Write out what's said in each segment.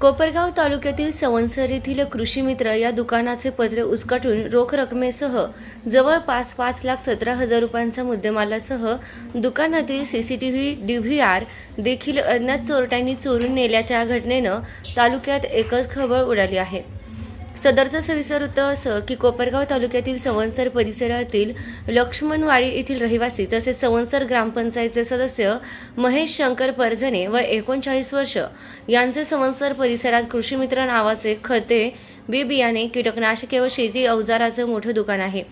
कोपरगाव तालुक्यातील सवनसर येथील कृषी मित्र या दुकानाचे पत्रे उचकाटून रोख रकमेसह जवळपास पाच लाख सतरा हजार रुपयांचा मुद्देमालासह दुकानातील सीसीटीव्ही डीव्हीआर देखील अज्ञात चोरट्यांनी चोरून नेल्याच्या घटनेनं तालुक्यात एकच खबळ उडाली आहे. सदरचं सविस्तर वृत्त असं की कोपरगाव तालुक्यातील सवंसर परिसरातील लक्ष्मणवाडी येथील रहिवासी तसेच सवंसर ग्रामपंचायतचे सदस्य महेश शंकर परजने व एकोणचाळीस वर्ष यांचे सवंसर परिसरात कृषीमित्र नावाचे खते बी बियाणे कीटकनाशके व शेती अवजाराचं मोठं दुकान आहे.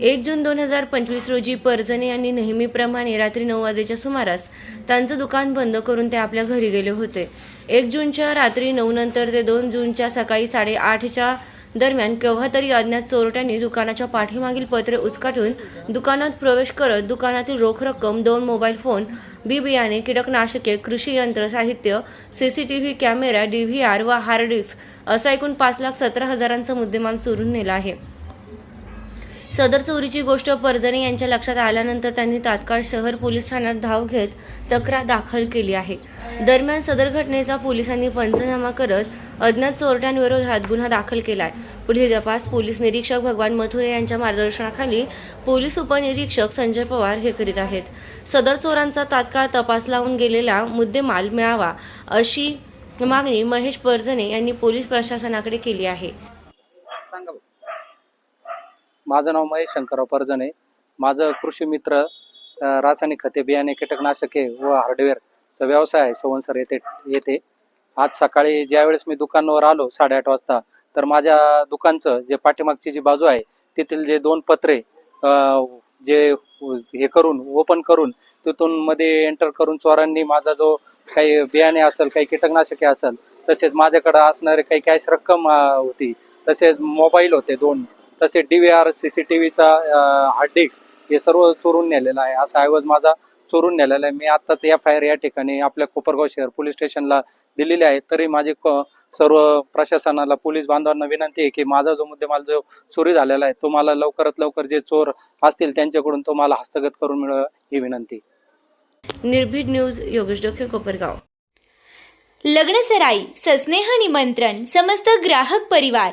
एक जून दोन हजार पंचवीस रोजी परजने यांनी नेहमीप्रमाणे रात्री नऊ वाजेच्या सुमारास त्यांचं दुकान बंद करून ते आपल्या घरी गेले होते. एक जूनच्या रात्री नऊ नंतर ते दोन जूनच्या सकाळी साडेआठच्या दरम्यान केव्हा तरी अज्ञात चोरट्यांनी दुकानाच्या पाठीमागील पत्रे उचकाटून दुकानात प्रवेश करत दुकानातील रोख रक्कम दोन मोबाईल फोन बी बियाणे कीटकनाशके कृषी यंत्र साहित्य CCTV camera D V R व हार्ड डिस्क असा एकूण पाच लाख सतरा हजारांचा मुद्देमाल चोरून नेला आहे. सदर चोरीची गोष्ट परजणे यांच्या लक्षात आल्यानंतर त्यांनी तात्काळ शहर पोलीस ठाण्यात धाव घेत तक्रार दाखल केली आहे. दरम्यान सदर घटनेचा पोलिसांनी पंचनामा करत अज्ञात चोरट्यांविरोधात गुन्हा दाखल केला आहे पुढील तपास पोलीस निरीक्षक भगवान मथुरे यांच्या मार्गदर्शनाखाली पोलीस उपनिरीक्षक संजय पवार हे करीत आहेत. सदर चोरांचा तात्काळ तपास लावून गेलेला मुद्देमाल मिळावा अशी मागणी महेश परजणे यांनी पोलीस प्रशासनाकडे केली आहे. सांगा माझं नाव महेश शंकरराव परजणे. माझं कृषी मित्र रासायनिक खते बियाणे कीटकनाशके व हार्डवेअरचा व्यवसाय आहे. सवनसर येथे येथे. आज सकाळी ज्यावेळेस मी दुकानावर आलो साडेआठ वाजता तर माझ्या दुकानचं जे पाठीमागची जी बाजू आहे तेथील जे दोन पत्रे जे हे करून ओपन करून तिथून मध्ये एंटर करून चोरांनी माझा जो काही बियाणे असेल काही कीटकनाशके असेल तसेच माझ्याकडं असणारे काही कॅश रक्कम होती तसेच मोबाईल होते दोन. तसेच D V R C C T व्हीचा hard disk हे सर्व चोरून नेलेलं आहे. असा ऐवज माझा चोरून नेलेला आहे. मी आत्ताच एफ आय आर या ठिकाणी आपल्या कोपरगाव शहर पोलीस स्टेशनला दिलेली आहे. तरी माझी क- सर्व प्रशासनाला पोलीस बांधवांना विनंती आहे की माझा जो मुद्देमाल जो चोरी झालेला आहे तो मला लवकरात लवकर जे चोर असतील त्यांच्याकडून तो मला हस्तगत करून मिळावा ही विनंती. निर्भीड न्यूज योगेश डोके कोपरगाव. लग्नसराई सस्नेह निमंत्रण समस्त ग्राहक परिवार